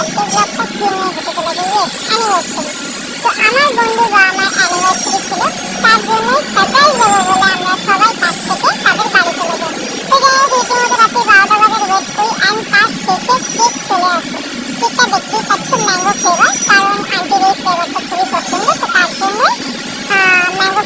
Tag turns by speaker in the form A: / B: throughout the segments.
A: আজকে ব্লগটা কি নিয়ে হতে চলেছে অ্যানিভার্সারি তো আমার বন্ধু বা আমার অ্যানিভার্সারি ছিল তার জন্য সারপ্রাইজ দেবো বলে আমরা সবাই কাছ থেকে তাদের বাড়ি চলে যাই যাই হোক রীতিমতো রাত্রি বারোটা বাজার ওয়েট করি অ্যান্ড কাজ শেষে কেক চলে আসে কেকটা দেখতেই পাচ্ছেন ম্যাঙ্গো ফ্লেভার কারণ আন্টির এই ফ্লেভারটা খুবই পছন্দ তো তার জন্য ম্যাঙ্গো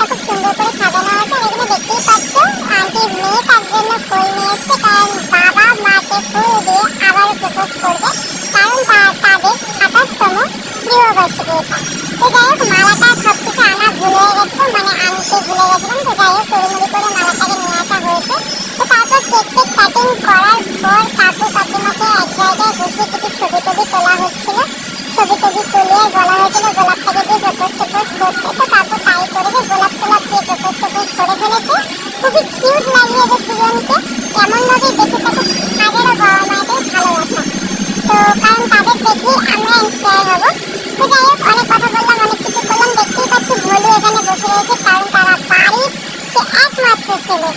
A: খুব সুন্দর করে সাজানো হয়েছে এখানে দেখতেই পাচ্ছ আন্টির মেয়ে তার জন্য ফুল নিয়ে এসছে কারণ বাবা মাকে ফুল দিয়ে আবার প্রপোজ করবে কারণ তা- তাদের সাতাশতম গৃহবার্ষিকী এটা তো যাই হোক মালাটা সব কিছু আনা ভুল হয়ে গেছিল মানে আনতে ভুলে গেছিলাম তো যাই হোক তড়িমড়ি করে মালাটাকে নিয়ে আসা হয়েছে তো তারপর কেক কেক কাটিং করার পর কাকু কাকিমাকে এক জায়গায় বসে কিছু ছবি টবি তোলা হচ্ছিল ছবি তুলিয়ে বলা হয়েছিল গোলাপটাকে দিয়ে প্রপোজ টোপোজ করতে তো তারপর যে গোলাপ দিয়ে প্রপোজ টোপোজ করে ফেলেছে খুবই কিউট লাগিয়েছে দুজনকে এমনভাবে দেখে তাকে তাদেরও বাবা মায়েদের তো কারণ তাদের দেখেই আমরা ইন্সপায়ার হব তো যাই হোক অনেক কথা কিছু করলাম দেখতেই পাচ্ছি ভোলু এখানে বসে রয়েছে কারণ তারা বাড়ির সে একমাত্র ছেলে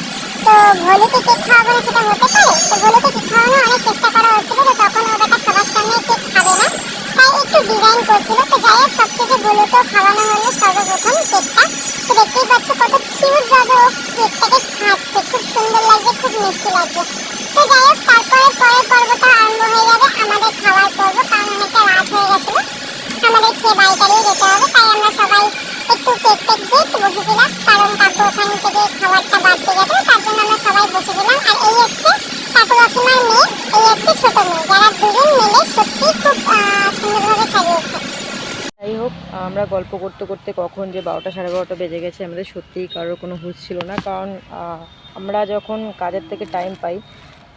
A: তো ভোলুকে কেক খাওয়াবো না সেটা হতে পারে তো ভোলুকে কেক খাওয়ানোর অনেক চেষ্টা করা হচ্ছিল তো তখন ও বেটা সবার সামনে খাবে না। তাই একটু ডিজাইন করছিল, তো যাই হোক সবশেষে ভোলুকেও খাওয়ানো হলো সর্বপ্রথম কেকটা। তো দেখতেই পাচ্ছ কত কিউট ভাবে ও কেকটাকে খাচ্ছে, খুব সুন্দর লাগছে, খুব মিষ্টি লাগছে। তো যাই হোক, তারপরে পরের পর্বটা আরম্ভ হয়ে যাবে আমাদের খাওয়ার পর্ব, কারণ অনেকটা রাত হয়ে গেছিল। আমাদের খেয়ে বাড়ি টাড়িয়ে যেতে হবে, তাই আমরা সবাই একটু কেক টেক দিয়ে একটু বসেছিলাম, কারণ কাকু ওখান থেকে খাবারটা বাড়তে যাবে তার জন্য আমরা সবাই বসেছিলাম আর এই হচ্ছে কাকু কাকিমার মেয়ে এই হচ্ছে ছোট মেয়ে যারা দুজন মিলে সত্যি খুব আহ, সুন্দরভাবে সাজিয়েছে
B: যাই হোক আমরা গল্প করতে করতে কখন যে বারোটা সাড়ে বারোটা বেজে গেছে আমাদের সত্যিই কারোর কোনো হুঁশ ছিল না। কারণ আমরা যখন কাজের থেকে টাইম পাই,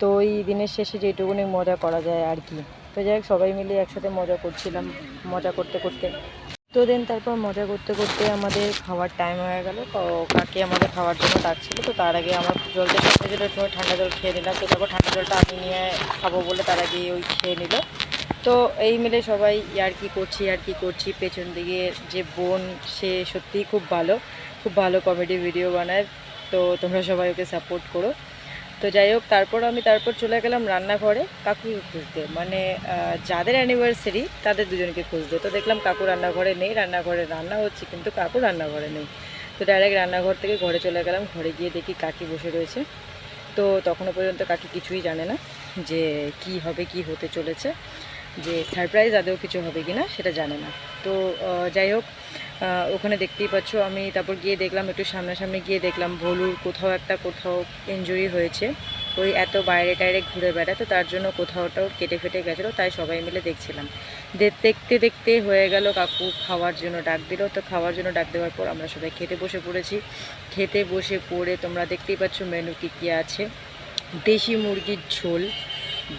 B: তো ওই দিনের শেষে যেটুকুনি মজা করা যায় আর কি। তো যাই হোক, সবাই মিলে একসাথে মজা করছিলাম, মজা করতে করতে। তো দেন তারপর মজা করতে করতে আমাদের খাওয়ার টাইম হয়ে গেল। কাকে আমাদের খাওয়ার জন্য ডাকছিল। তো তার আগে আমার জলটা ঠান্ডা জল ঠান্ডা জল খেয়ে নিলাম। তো তারপর ঠান্ডা জলটা আমি নিয়ে খাব বলে তার আগে ওই খেয়ে নিল। তো এই মিলে সবাই আর কি করছি আর কি করছি, পেছন দিকে যে বোন, সে সত্যিই খুব ভালো খুব ভালো কমেডি ভিডিও বানায়। তো তোমরা সবাই ওকে সাপোর্ট করো। তো যাই হোক, তারপর আমি তারপর চলে গেলাম রান্নাঘরে কাকুকে খুঁজতে। মানে যাদের অ্যানিভার্সারি তাদের দুজনকে খুঁজতে। তো দেখলাম কাকু রান্নাঘরে নেই, রান্নাঘরে রান্না হচ্ছে, কিন্তু কাকু রান্নাঘরে নেই। তো ডাইরেক্ট রান্নাঘর থেকে ঘরে চলে গেলাম। ঘরে গিয়ে দেখি কাকি বসে রয়েছে। তো তখনও পর্যন্ত কাকি কিছুই জানে না যে কি হবে, কি হতে চলেছে। যে সারপ্রাইজ আদৌ কিছু হবে কি না সেটা জানে না। তো যাই হোক ওখানে দেখতেই পাচ্ছ আমি তারপর গিয়ে দেখলাম, একটু সামনাসামনি গিয়ে দেখলাম ভলুর কোথাও একটা, কোথাও ইঞ্জুরি হয়েছে। ওই এত বাইরে টাইরে ঘুরে বেড়ায়, তো তার জন্য কোথাওটাও কেটে ফেটে গেছিল, তাই সবাই মিলে দেখছিলাম। দেখতে দেখতে হয়ে গেল কাকু খাওয়ার জন্য ডাক দিল, তো খাওয়ার জন্য ডাক দেওয়ার পর আমরা সবাই খেতে বসে পড়েছি। খেতে বসে পড়ে তোমরা দেখতেই পাচ্ছ মেনু কী কী আছে। দেশি মুরগির ঝোল,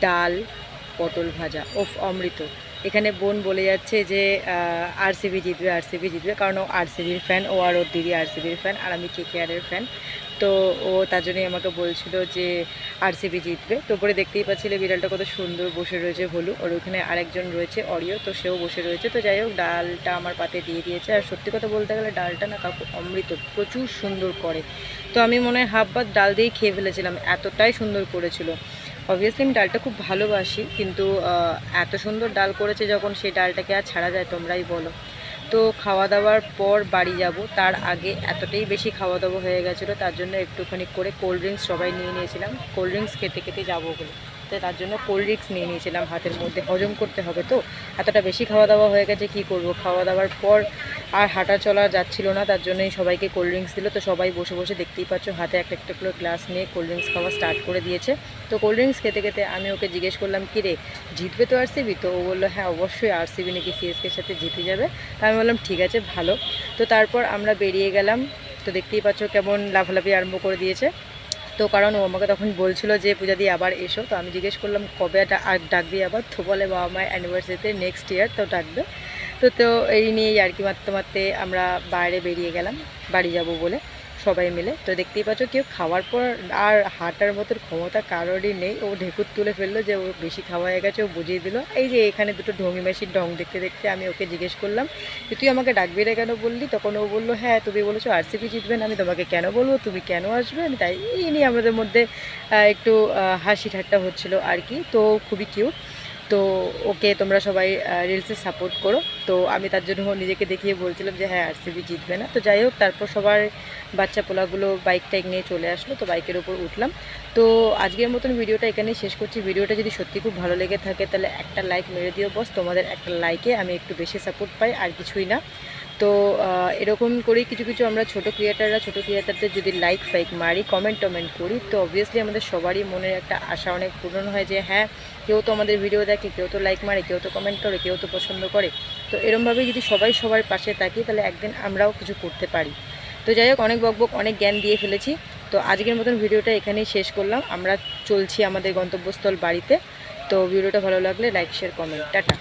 B: ডাল পটল ভাজা। ওফ, অমৃত। এখানে বোন বলে যাচ্ছে যে আরসিবি জিতবে আরসিবি জিতবে, কারণ ও আরসিবির ফ্যান ও আর ওর দিদি আরসিবির ফ্যান আর আমি কেকেআরের ফ্যান তো ও তার জন্যই আমাকে বলছিল যে আরসিবি জিতবে। তো পরে দেখতেই পাচ্ছিলে বিড়ালটা কত সুন্দর বসে রয়েছে ভলু আর ওখানে আরেকজন রয়েছে অরিও তো সেও বসে রয়েছে। তো যাই হোক, ডালটা আমার পাতে দিয়ে দিয়েছে। আর সত্যি কথা বলতে গেলে ডালটা না কাকু অমৃত, প্রচুর সুন্দর করে। তো আমি মনে হয় হাফ ভাত ডাল দিয়েই খেয়ে ফেলেছিলাম, এতটাই সুন্দর করেছিল। অবভিয়াসলি আমি ডালটা খুব ভালোবাসি, কিন্তু এত সুন্দর ডাল করেছে যখন সেই ডালটাকে আর ছাড়া যায়, তোমরাই বলো। তো খাওয়া দাওয়ার পর বাড়ি যাব। তার আগে এতটাই বেশি খাওয়া দাওয়া হয়ে গেছিল, তার জন্য একটুখানি করে কোল্ড ড্রিঙ্কস সবাই নিয়ে নিয়েছিলাম। কোল্ড ড্রিঙ্কস খেতে খেতে যাব বলে তো তার জন্য কোল্ড ড্রিঙ্কস নিয়ে নিয়েছিলাম হাতের মধ্যে। হজম করতে হবে তো। এতটা বেশি খাওয়া দাওয়া হয়ে গেছে, কি করব? খাওয়া দাওয়ার পর আর হাঁটা চলা যাচ্ছিল না, তার জন্যই সবাইকে কোল্ড ড্রিঙ্কস দিল। তো সবাই বসে বসে দেখতেই পাচ্ছ, হাতে একটা একটা করে গ্লাস নিয়ে কোল্ড ড্রিঙ্কস খাওয়া স্টার্ট করে দিয়েছে। তো কোল্ড ড্রিঙ্কস খেতে খেতে আমি ওকে জিজ্ঞেস করলাম, কি রে, জিতবে তো আরসিবি তো ও বলল হ্যাঁ অবশ্যই আরসিবি নাকি সিএসকের সাথে জিতে যাবে। তা আমি বললাম, ঠিক আছে, ভালো। তো তারপর আমরা বেরিয়ে গেলাম। তো দেখতেই পাচ্ছ কেমন লাফালাফি আরম্ভ করে দিয়েছে। তো কারণ ও আমাকে তখন বলছিল যে, পূজা দিয়ে আবার এসো। তো আমি জিজ্ঞেস করলাম, কবে ডাকবি আবার? তো বলে, বাবা মায়ের অ্যানিভার্সারিতে নেক্সট ইয়ার তো ডাকবে। তো তো এই নিয়েই আর কি মারতে মারতে আমরা বাইরে বেরিয়ে গেলাম, বাড়ি যাব বলে। সবাই মিলে। তো দেখতেই পাচ্ছ কেউ খাওয়ার পর আর হাঁটার মতন ক্ষমতা কারোরই নেই। ও ঢেকুর তুলে ফেলল যে ও বেশি খাওয়া হয়ে গেছে, ও বুঝিয়ে দিল। এই যে এখানে দুটো ঢঙ্গি মেশির ঢং দেখতে দেখতে আমি ওকে জিজ্ঞেস করলাম যে, তুই আমাকে ডাকবি না কেন বললি? তখন ও বলল হ্যাঁ তুমি বলেছ আরসিপি জিতবেন আমি তোমাকে কেন বলব? তুমি কেন আসবে? আমি তাই নিয়ে আমাদের মধ্যে একটু হাসি ঠাট্টা হচ্ছিল আর কি। তো খুবই কিউট তো ওকে তোমরা সবাই রিলসে সাপোর্ট করো। তো আমি তার জন্য নিজেকে দেখিয়ে বলছিলাম যে হ্যাঁ আরসিবি জিতবে না। তো যাই হোক, তারপর সবার বাচ্চা পোলাগুলো বাইক টাইক নিয়ে চলে আসলো, তো বাইকের ওপর উঠলাম। তো আজকের মতন ভিডিওটা এখানে শেষ করছি। ভিডিওটা যদি সত্যি খুব ভালো লেগে থাকে, তাহলে একটা লাইক মেরে দিও বস। তোমাদের একটা লাইকে আমি একটু বেশি সাপোর্ট পাই, আর কিছুই না। তো এরকম করেই কিছু কিছু আমরা ছোট ক্রিয়েটাররা ছোট ক্রিয়েটারদের যদি লাইক ফাইক মারি কমেন্ট টমেন্ট করি, তো অবভিয়াসলি আমাদের সবারই মনের একটা আশা অনেক পূরণ হয় যে হ্যাঁ কেউ তো আমাদের ভিডিও দেখে, কেউ তো লাইক মারে, কেউ তো কমেন্ট করে, কেউ তো পছন্দ করে। তো এরমভাবেই যদি সবাই সবার পাশে থাকি, তাহলে একদিন আমরাও কিছু করতে পারি। তো যাই হোক, অনেক বকবক অনেক জ্ঞান দিয়ে ফেলেছি। তো আজকের মতন ভিডিওটা এখানেই শেষ করলাম। আমরা চলছি আমাদের গন্তব্যস্থল বাড়িতে। তো ভিডিওটা ভালো লাগলে লাইক শেয়ার কমেন্ট টাটা।